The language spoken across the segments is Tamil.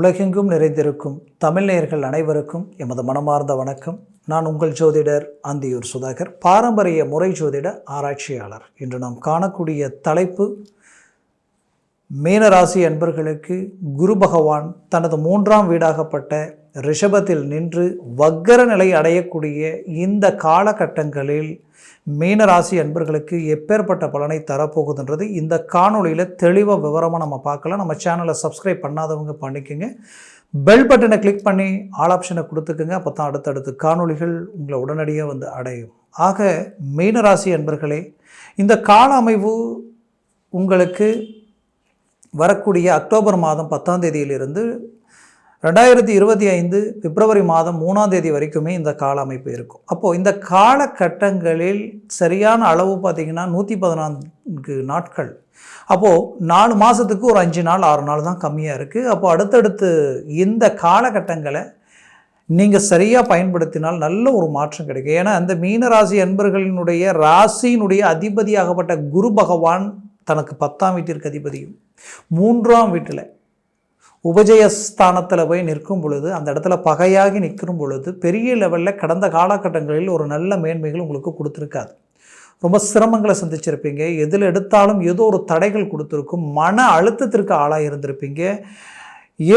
உலகெங்கும் நிறைந்திருக்கும் தமிழ் நேயர்கள் அனைவருக்கும் எமது மனமார்ந்த வணக்கம். நான் உங்கள் ஜோதிடர் அந்தியூர் சுதாகர். பாரம்பரிய முறை ஜோதிட ஆராய்ச்சியாளர். இன்று நாம் காணக்கூடிய தலைப்பு மீனராசி அன்பர்களுக்கு குரு பகவான் தனது மூன்றாம் வீடாகப்பட்ட ரிஷபத்தில் நின்று வக்கர நிலை அடையக்கூடிய இந்த காலகட்டங்களில் மீனராசி அன்பர்களுக்கு எப்பேற்பட்ட பலனை தரப்போகுதுன்றது இந்த காணொளியில் தெளிவாக விவரமாக நம்ம பார்க்கலாம். நம்ம சேனலை சப்ஸ்கிரைப் பண்ணாதவங்க பண்ணிக்கோங்க. பெல் பட்டனை கிளிக் பண்ணி ஆல் ஆப்ஷனை கொடுத்துக்குங்க. அப்போ தான் அடுத்தடுத்து காணொளிகள் உங்களை உடனடியாக வந்து அடையும். ஆக மீனராசி அன்பர்களே இந்த கால அமைவு உங்களுக்கு வரக்கூடிய அக்டோபர் மாதம் பத்தாம் தேதியிலிருந்து ரெண்டாயிரத்தி இருபத்தி ஐந்து பிப்ரவரி மாதம் மூணாம் தேதி வரைக்குமே இந்த கால அமைப்பு இருக்கும். அப்போது இந்த காலகட்டங்களில் சரியான அளவு பார்த்திங்கன்னா நூற்றி பதினான்கு நாட்கள். அப்போது நாலு மாதத்துக்கு ஒரு அஞ்சு நாள் ஆறு நாள் தான் கம்மியாக இருக்குது அப்போது அடுத்தடுத்து இந்த காலகட்டங்களை நீங்கள் சரியாக பயன்படுத்தினால் நல்ல ஒரு மாற்றம் கிடைக்கும். ஏன்னா அந்த மீனராசி அன்பர்களினுடைய ராசியினுடைய அதிபதியாகப்பட்ட குரு பகவான் தனக்கு பத்தாம் வீட்டிற்கு அதிபதியும் மூன்றாம் வீட்டில் உபஜயஸ்தானத்தில் போய் நிற்கும் பொழுது அந்த இடத்துல பகையாகி நிற்கும் பொழுது பெரிய லெவலில் கடந்த காலகட்டங்களில் ஒரு நல்ல மேன்மைகள் உங்களுக்கு கொடுத்துருக்காது. ரொம்ப சிரமங்களை சந்திச்சிருப்பீங்க. எதில் எடுத்தாலும் ஏதோ ஒரு தடைகள் கொடுத்துருக்கும். மன அழுத்தத்திற்கு ஆளாக இருந்திருப்பீங்க.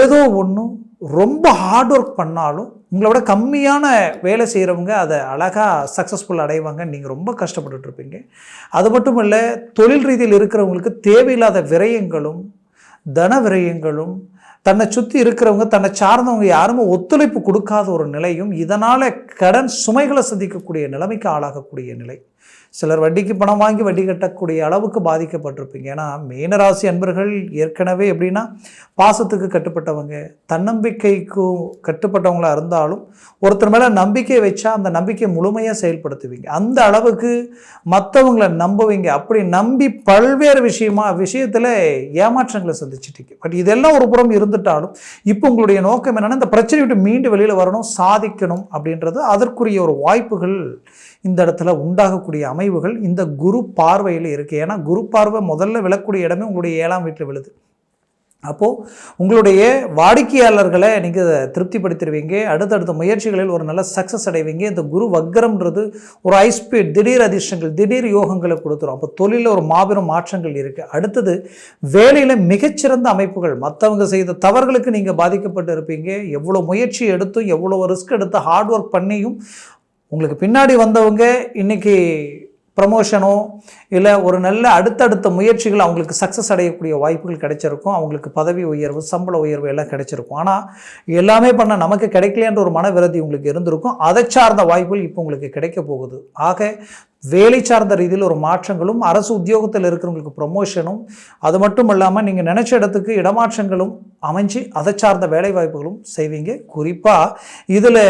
ஏதோ ஒன்றும் ரொம்ப ஹார்ட் ஒர்க் பண்ணாலும் உங்களோட கம்மியான வேலை செய்கிறவங்க அதை அழகாக சக்ஸஸ்ஃபுல் அடைவாங்க நீங்கள் ரொம்ப கஷ்டப்பட்டுட்ருப்பீங்க அது மட்டும் இல்லை தொழில் ரீதியில் இருக்கிறவங்களுக்கு தேவையில்லாத விரயங்களும் தன விரயங்களும் தன்னை சுற்றி இருக்கிறவங்க தன்னை சார்ந்தவங்க யாருமே ஒத்துழைப்பு கொடுக்காத ஒரு நிலையும் இதனால் கடன் சுமைகளை சந்திக்கக்கூடிய நிலைமைக்கு ஆளாகக்கூடிய நிலை. சிலர் வட்டிக்கு பணம் வாங்கி வட்டி கட்டக்கூடிய அளவுக்கு பாதிக்கப்பட்டிருப்பீங்க. ஏன்னா மீனராசி அன்பர்கள் ஏற்கனவே எப்படின்னா பாசத்துக்கு கட்டுப்பட்டவங்க தன்னம்பிக்கைக்கும் கட்டுப்பட்டவங்களாக இருந்தாலும் ஒருத்தர் மேலே நம்பிக்கை வச்சா அந்த நம்பிக்கை முழுமையாக செயல்படுத்துவீங்க. அந்த அளவுக்கு மற்றவங்களை நம்புவீங்க. அப்படி நம்பி பல்வேறு விஷயமா விஷயத்தில் ஏமாற்றங்களை சந்திச்சிட்டீங்க. பட் இதெல்லாம் ஒரு புறம் இருந்துட்டாலும் இப்போ உங்களுடைய நோக்கம் என்னென்னா இந்த பிரச்சனை விட்டு மீண்டு வெளியில் வரணும் சாதிக்கணும் அப்படின்றது அதற்குரிய ஒரு வாய்ப்புகள் இந்த இடத்துல உண்டாகக்கூடிய அமைவுகள் இந்த குரு பார்வையில் இருக்குது ஏன்னா குரு பார்வை முதல்ல விழக்கூடிய இடமே உங்களுடைய ஏழாம் வீட்டில் விழுது. அப்போது உங்களுடைய வாடிக்கையாளர்களை நீங்கள் திருப்திப்படுத்திடுவீங்க அடுத்தடுத்த முயற்சிகளில் ஒரு நல்ல சக்ஸஸ் அடைவீங்க. இந்த குரு வக்கரம்ன்றது ஒரு ஐஸ்பீட் திடீர் அதிர்ஷ்டங்கள் திடீர் யோகங்களை கொடுத்துரும். அப்போ தொழிலில் ஒரு மாபெரும் மாற்றங்கள் இருக்குது அடுத்தது வேலையில் மிகச்சிறந்த அமைப்புகள். மற்றவங்க செய்த தவறுகளுக்கு நீங்கள் பாதிக்கப்பட்டு இருப்பீங்க. எவ்வளோ முயற்சி எடுத்தும் எவ்வளோ ரிஸ்க் எடுத்து ஹார்ட் ஒர்க் பண்ணியும் உங்களுக்கு பின்னாடி வந்தவங்க இன்றைக்கி ப்ரமோஷனோ இல்லை ஒரு நல்ல அடுத்தடுத்த முயற்சிகள் அவங்களுக்கு சக்ஸஸ் அடையக்கூடிய வாய்ப்புகள் கிடைச்சிருக்கும். அவங்களுக்கு பதவி உயர்வு சம்பள உயர்வு எல்லாம் கிடைச்சிருக்கும். ஆனால் எல்லாமே பண்ண நமக்கு கிடைக்கலன்ற ஒரு மனவிரதி உங்களுக்கு இருந்திருக்கும். அதை சார்ந்த வாய்ப்புகள் இப்போ உங்களுக்கு கிடைக்க போகுது. ஆக வேலை சார்ந்த ரீதியில் ஒரு மாற்றங்களும் அரசு உத்தியோகத்தில் இருக்கிறவங்களுக்கு ப்ரொமோஷனும் அது மட்டும் இல்லாமல் நீங்கள் நினச்ச இடத்துக்கு இடமாற்றங்களும் அமைஞ்சு அதை சார்ந்த வேலைவாய்ப்புகளும் செய்வீங்க. குறிப்பாக இதில்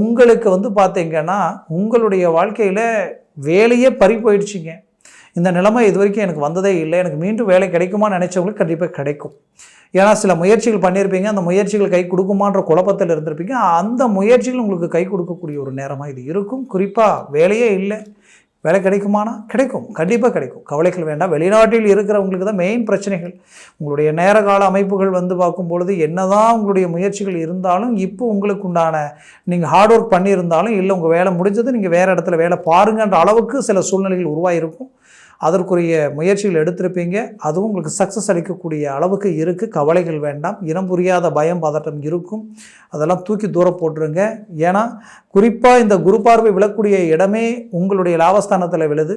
உங்களுக்கு வந்து பார்த்தீங்கன்னா உங்களுடைய வாழ்க்கையில் வேலையே பறி போயிடுச்சிங்க. இந்த நிலைமை இது வரைக்கும் எனக்கு வந்ததே இல்லை. எனக்கு மீண்டும் வேலை கிடைக்குமான்னு நினச்சவங்களுக்கு கண்டிப்பாக கிடைக்கும். ஏன்னா சில முயற்சிகள் பண்ணியிருப்பீங்க. அந்த முயற்சிகள் கை கொடுக்குமான்ற குழப்பத்தில் இருந்திருப்பீங்க. அந்த முயற்சிகள் உங்களுக்கு கை கொடுக்கக்கூடிய ஒரு நேரமாக இது இருக்கும். குறிப்பாக வேலையே இல்லை. வேலை கிடைக்குமானா? கிடைக்கும். கண்டிப்பாக கிடைக்கும். கவலைகள் வேண்டாம். வெளிநாட்டில் இருக்கிறவங்களுக்கு தான் மெயின் பிரச்சனைகள். உங்களுடைய நேர கால அமைப்புகள் வந்து பார்க்கும் பொழுது என்னதான் உங்களுடைய முயற்சிகள் இருந்தாலும் இப்போ உங்களுக்கு உண்டான நீங்கள் ஹார்ட் ஒர்க் பண்ணியிருந்தாலும் இல்லை உங்கள் வேலை முடிஞ்சது நீங்கள் வேறு இடத்துல வேலை பாருங்கன்ற அளவுக்கு சில சூழ்நிலைகள் உருவாகிருக்கும் அதற்குரிய முயற்சிகள் எடுத்திருப்பீங்க. அதுவும் உங்களுக்கு சக்ஸஸ் அளிக்கக்கூடிய அளவுக்கு இருக்குது கவலைகள் வேண்டாம். இனம் புரியாத பயம் பதட்டம் இருக்கும். அதெல்லாம் தூக்கி தூரம் போட்டுருங்க. ஏன்னா குறிப்பாக இந்த குரு பார்வை விழக்கூடிய இடமே உங்களுடைய லாபஸ்தானத்தில் விழுது.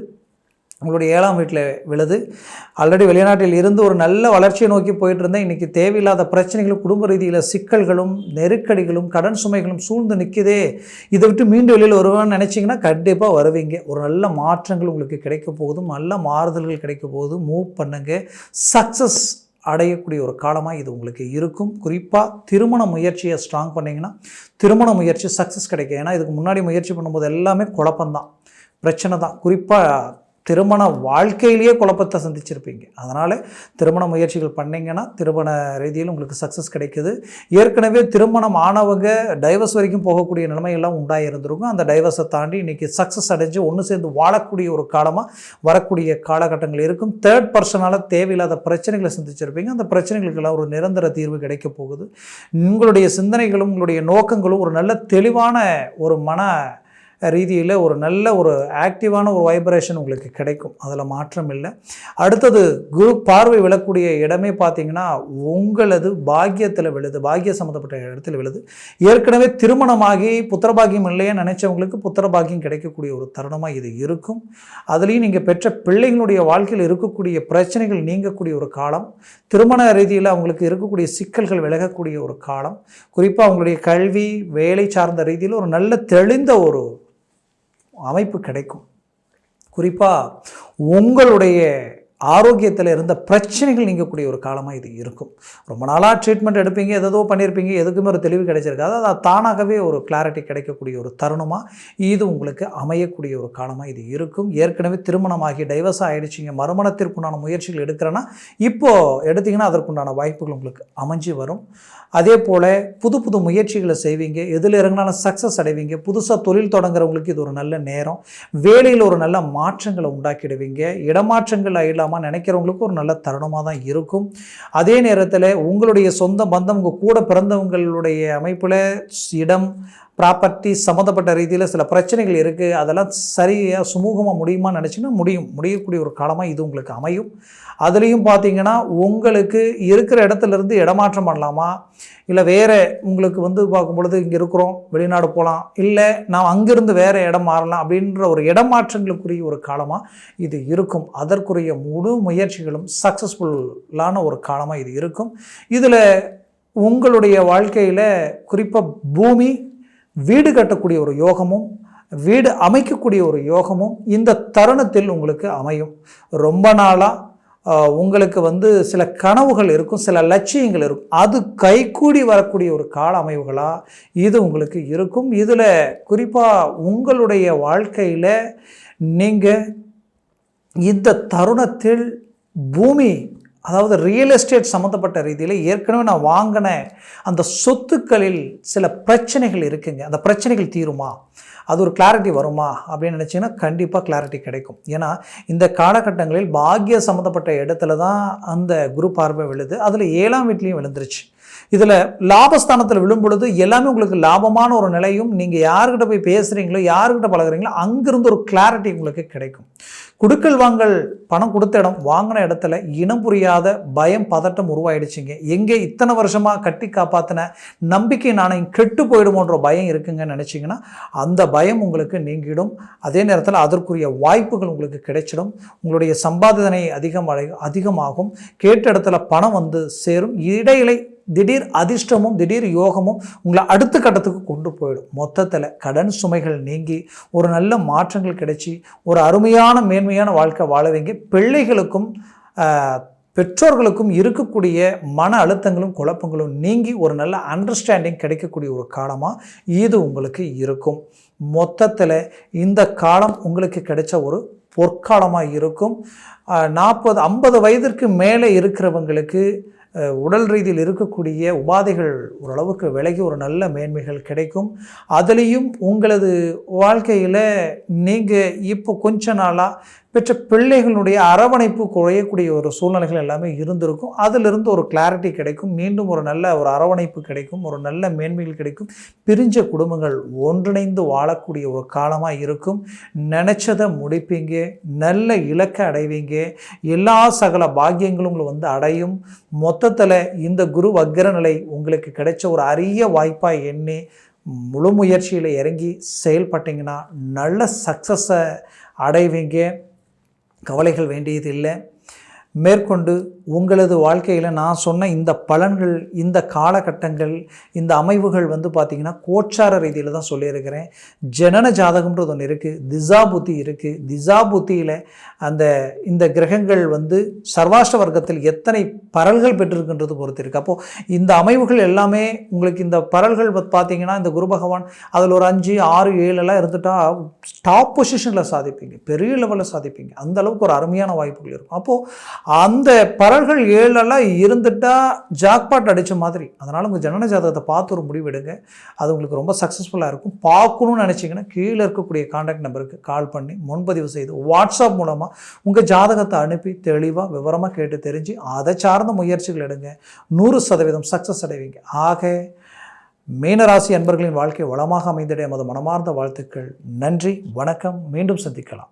உங்களுடைய ஏழாம் வீட்டில் விழுது. ஆல்ரெடி வெளிநாட்டில் இருந்து ஒரு நல்ல வளர்ச்சியை நோக்கி போயிட்டு இருந்தேன் இன்றைக்கி தேவையில்லாத பிரச்சனைகளும் குடும்ப ரீதியில் சிக்கல்களும் நெருக்கடிகளும் கடன் சுமைகளும் சூழ்ந்து நிற்குதே இதை விட்டு மீண்டும் வெளியில் வருவேன்னு நினச்சிங்கன்னா கண்டிப்பாக வருவீங்க. ஒரு நல்ல மாற்றங்கள் உங்களுக்கு கிடைக்க போகுது. நல்ல மாறுதல்கள் கிடைக்க போகுது. மூவ் பண்ணுங்கள் சக்ஸஸ் அடையக்கூடிய ஒரு காலமாக இது உங்களுக்கு இருக்கும். குறிப்பாக திருமண முயற்சியை ஸ்ட்ராங் பண்ணிங்கன்னா திருமண முயற்சி சக்ஸஸ் கிடைக்கும். ஏன்னா இதுக்கு முன்னாடி முயற்சி பண்ணும்போது எல்லாமே குழப்பம்தான். பிரச்சனை தான் குறிப்பாக திருமண வாழ்க்கையிலேயே குழப்பத்தை சந்திச்சிருப்பீங்க. அதனால் திருமண முயற்சிகள் பண்ணீங்கன்னா திருமண ரீதியில் உங்களுக்கு சக்ஸஸ் கிடைக்குது. ஏற்கனவே திருமணம் ஆனவங்க டைவர்ஸ் வரைக்கும் போகக்கூடிய நிலைமையெல்லாம் உண்டாயிருந்திருக்கும். அந்த டைவர்ஸை தாண்டி இன்றைக்கி சக்ஸஸ் அடைஞ்சு ஒன்று சேர்ந்து வாழக்கூடிய ஒரு காலமாக வரக்கூடிய காலகட்டங்கள் இருக்கும். தேர்ட் பர்சனால் தேவையில்லாத பிரச்சனைகளை சந்திச்சிருப்பீங்க. அந்த பிரச்சனைகளுக்கெல்லாம் ஒரு நிரந்தர தீர்வு கிடைக்க போகுது. உங்களுடைய சிந்தனைகளும் உங்களுடைய நோக்கங்களும் ஒரு நல்ல தெளிவான ஒரு மன ரீதியில் ஒரு நல்ல ஒரு ஆக்டிவான ஒரு வைப்ரேஷன் உங்களுக்கு கிடைக்கும். அதில் மாற்றம் இல்லை. அடுத்தது குரு பார்வை விழக்கூடிய இடமே பார்த்தீங்கன்னா உங்களது பாக்கியத்தில் விழுது. பாக்கிய சம்மந்தப்பட்ட இடத்துல விழுது. ஏற்கனவே திருமணமாகி புத்திரபாகியம் இல்லையே நினைச்சவங்களுக்கு புத்திரபாகியம் கிடைக்கக்கூடிய ஒரு தருணமாக இது இருக்கும். அதுலேயும் நீங்கள் பெற்ற பிள்ளைங்களுடைய வாழ்க்கையில் இருக்கக்கூடிய பிரச்சனைகள் நீங்கக்கூடிய ஒரு காலம். திருமண ரீதியில் அவங்களுக்கு இருக்கக்கூடிய சிக்கல்கள் விலகக்கூடிய ஒரு காலம். குறிப்பாக அவங்களுடைய கல்வி வேலை சார்ந்த ரீதியில் ஒரு நல்ல தெளிந்த ஒரு அமைப்பு கிடைக்கும். குறிப்பாக உங்களுடைய ஆரோக்கியத்தில் இருந்த பிரச்சனைகள் நீங்கக்கூடிய ஒரு காலமாக இது இருக்கும். ரொம்ப நாளாக ட்ரீட்மெண்ட் எடுப்பீங்க எதோ பண்ணியிருப்பீங்க எதுக்குமே ஒரு தெளிவு கிடைச்சிருக்காது. அது தானாகவே ஒரு கிளாரிட்டி கிடைக்கக்கூடிய ஒரு தருணமாக இது உங்களுக்கு அமையக்கூடிய ஒரு காலமாக இது இருக்கும். ஏற்கனவே திருமணமாகி டைவர்ஸ் ஆகிடுச்சிங்க மறுமணத்திற்குண்டான முயற்சிகள் எடுக்கிறேன்னா இப்போது எடுத்திங்கன்னா அதற்குண்டான வாய்ப்புகள் உங்களுக்கு அமைஞ்சு வரும். அதே போல் புது புது முயற்சிகளை செய்வீங்க எதில் இறங்கினாலும் சக்ஸஸ் அடைவீங்க புதுசாக தொழில் தொடங்குறவங்களுக்கு இது ஒரு நல்ல நேரம். வேலையில் ஒரு நல்ல மாற்றங்களை உண்டாக்கிடுவீங்க இடமாற்றங்கள் பண்ணிக்கலாமா நினைக்கிறவங்களுக்கு ஒரு நல்ல தருணமாக தான் இருக்கும். அதே நேரத்தில் உங்களுடைய சொந்த பந்தம் உங்கள் கூட பிறந்தவங்களுடைய அமைப்பில் இடம் ப்ராப்பர்ட்டி சம்மந்தப்பட்ட ரீதியில் சில பிரச்சனைகள் இருக்குது அதெல்லாம் சரியாக சுமூகமாக முடியுமா நினச்சிங்கன்னா முடியும். முடியக்கூடிய ஒரு காலமாக இது உங்களுக்கு அமையும். அதுலேயும் பார்த்தீங்கன்னா உங்களுக்கு இருக்கிற இடத்துலேருந்து இடமாற்றம் பண்ணலாமா? இல்லை வேறு உங்களுக்கு வந்து பார்க்கும் பொழுது இங்கே இருக்கிறோம் வெளிநாடு போகலாம் இல்லை நான் அங்கேருந்து வேறு இடம் மாறலாம் அப்படின்ற ஒரு இடமாற்றங்களுக்குரிய ஒரு காலமாக இது இருக்கும். அதற்குரிய முழு முயற்சிகளும் சக்ஸஸ்ஃபுல்லான ஒரு காலமாக இது இருக்கும். இதில் உங்களுடைய வாழ்க்கையில் குறிப்பாக பூமி வீடு கட்டக்கூடிய ஒரு யோகமும் வீடு அமைக்கக்கூடிய ஒரு யோகமும் இந்த தருணத்தில் உங்களுக்கு அமையும். ரொம்ப நாளாக உங்களுக்கு வந்து சில கனவுகள் இருக்கும் சில லட்சியங்கள் இருக்கும். அது கைகூடி வரக்கூடிய ஒரு கால அமைவுகளாக இது உங்களுக்கு இருக்கும். இதில் குறிப்பாக உங்களுடைய வாழ்க்கையில் நீங்கள் இந்த தருணத்தில் பூமி அதாவது ரியல் எஸ்டேட் சம்மந்தப்பட்ட ரீதியில் ஏற்கனவே நான் வாங்கின அந்த சொத்துக்களில் சில பிரச்சனைகள் இருக்குங்க. அந்த பிரச்சனைகள் தீருமா? அது ஒரு கிளாரிட்டி வருமா? அப்படின்னு நினச்சிங்கன்னா கண்டிப்பாக கிளாரிட்டி கிடைக்கும். ஏன்னா இந்த காலகட்டங்களில் பாக்கிய சம்மந்தப்பட்ட இடத்துல தான் அந்த குரு பார்வை விழுது. அதில் ஏழாம் வீட்லேயும் விழுந்துருச்சு. இதில் லாபஸ்தானத்தில் விழும் பொழுது எல்லாமே உங்களுக்கு லாபமான ஒரு நிலையும் நீங்கள் யாருக்கிட்ட போய் பேசுகிறீங்களோ யாருக்கிட்ட பழகுறீங்களோ அங்கிருந்து ஒரு கிளாரிட்டி உங்களுக்கு கிடைக்கும். குடுக்கல் வாங்கல் பணம் கொடுத்த இடம் வாங்கின இடத்துல இனம் புரியாத பயம் பதட்டம் உருவாயிடுச்சிங்க. எங்கே இத்தனை வருஷமாக கட்டி காப்பாற்றின நம்பிக்கை நாணயம் கெட்டு போயிடுமோன்ற பயம் இருக்குங்கன்னு நினச்சிங்கன்னா அந்த பயம் உங்களுக்கு நீங்கிடும். அதே நேரத்தில் அதற்குரிய வாய்ப்புகள் உங்களுக்கு கிடைச்சிடும். உங்களுடைய சம்பாதனை அதிகம் அதிகமாகும். கேட்ட இடத்துல பணம் வந்து சேரும். இடையிலை திடீர் அதிர்ஷ்டமும் திடீர் யோகமும் உங்களை அடுத்த கட்டத்துக்கு கொண்டு போயிடும். மொத்தத்தில் கடன் சுமைகள் நீங்கி ஒரு நல்ல மாற்றங்கள் கிடைச்சி ஒரு அருமையான மேன்மையான வாழ்க்கை வாழவீங்க பிள்ளைகளுக்கும் பெற்றோர்களுக்கும் இருக்கக்கூடிய மன அழுத்தங்களும் குழப்பங்களும் நீங்கி ஒரு நல்ல அண்டர்ஸ்டாண்டிங் கிடைக்கக்கூடிய ஒரு காலமாக இது உங்களுக்கு இருக்கும். மொத்தத்தில் இந்த காலம் உங்களுக்கு கிடைச்ச ஒரு பொற்காலமாக இருக்கும். நாற்பது ஐம்பது வயதிற்கு மேலே இருக்கிறவங்களுக்கு உடல் ரீதியில் இருக்கக்கூடிய உபாதைகள் ஓரளவுக்கு விலகி ஒரு நல்ல மேன்மைகள் கிடைக்கும். அதுலேயும் உங்களது வாழ்க்கையில் நீங்கள் இப்போ கொஞ்ச நாளாக பெற்ற பிள்ளைகளுடைய அரவணைப்பு குறையக்கூடிய ஒரு சூழ்நிலைகள் எல்லாமே இருந்திருக்கும். அதிலிருந்து ஒரு கிளாரிட்டி கிடைக்கும். மீண்டும் ஒரு நல்ல ஒரு அரவணைப்பு கிடைக்கும். ஒரு நல்ல மேன்மைகள் கிடைக்கும். பிரிஞ்ச குடும்பங்கள் ஒன்றிணைந்து வாழக்கூடிய ஒரு காலமாக இருக்கும். நினச்சதை முடிப்பீங்க. நல்ல இலக்கை அடைவீங்க. எல்லா சகல பாக்கியங்களும் உங்களை வந்து அடையும். மொத்தத்தில் இந்த குரு வக்கர நிலை உங்களுக்கு கிடைச்ச ஒரு அரிய வாய்ப்பாக எண்ணி முழு முயற்சியில் இறங்கி செயல்பட்டிங்கன்னா நல்ல சக்ஸஸை அடைவீங்க. கவலைகள் வேண்டியது இல்லை. மேற்கொண்டு உங்களது வாழ்க்கையில் நான் சொன்ன இந்த பலன்கள் இந்த காலகட்டங்கள் இந்த அமைவுகள் வந்து பார்த்திங்கன்னா கோச்சார ரீதியில் தான் சொல்லியிருக்கிறேன். ஜனன ஜாதகம்ன்றது ஒன்று இருக்குது திசா புத்தி இருக்குது திசா புத்தியில் அந்த இந்த கிரகங்கள் வந்து சர்வாஷ்ட வர்க்கத்தில் எத்தனை பரல்கள் பெற்றிருக்கின்றது பொறுத்து இருக்குது அப்போது இந்த அமைவுகள் எல்லாமே உங்களுக்கு இந்த பரல்கள் பார்த்தீங்கன்னா இந்த குரு பகவான் அதில் ஒரு அஞ்சு ஆறு ஏழு எல்லாம் இருந்துட்டா டாப் பொசிஷனில் சாதிப்பீங்க. பெரிய லெவலில் சாதிப்பீங்க. அந்த அளவுக்கு ஒரு அருமையான வாய்ப்புகள் இருக்கும். அப்போது அந்த பரல்கள் ஏழெல்லாம் இருந்துட்டா ஜாக்பாட் அடித்த மாதிரி. அதனால் உங்கள் ஜனன ஜாதகத்தை பார்த்து ஒரு முடிவு எடுங்க. அது உங்களுக்கு ரொம்ப சக்ஸஸ்ஃபுல்லாக இருக்கும். பார்க்கணும்னு நினச்சிங்கன்னா கீழே இருக்கக்கூடிய காண்டாக்ட் நம்பருக்கு கால் பண்ணி முன்பதிவு செய்து வாட்ஸ்அப் மூலமாக உங்கள் ஜாதகத்தை அனுப்பி தெளிவாக விவரமாக கேட்டு தெரிஞ்சு அதை சார்ந்த முயற்சிகள் எடுங்க. நூறு சதவீதம் சக்ஸஸ் அடைவீங்க. ஆக மீனராசி அன்பர்களின் வாழ்க்கை வளமாக அமைந்திட எமது மனமார்ந்த வாழ்த்துக்கள். நன்றி வணக்கம். மீண்டும் சந்திக்கலாம்.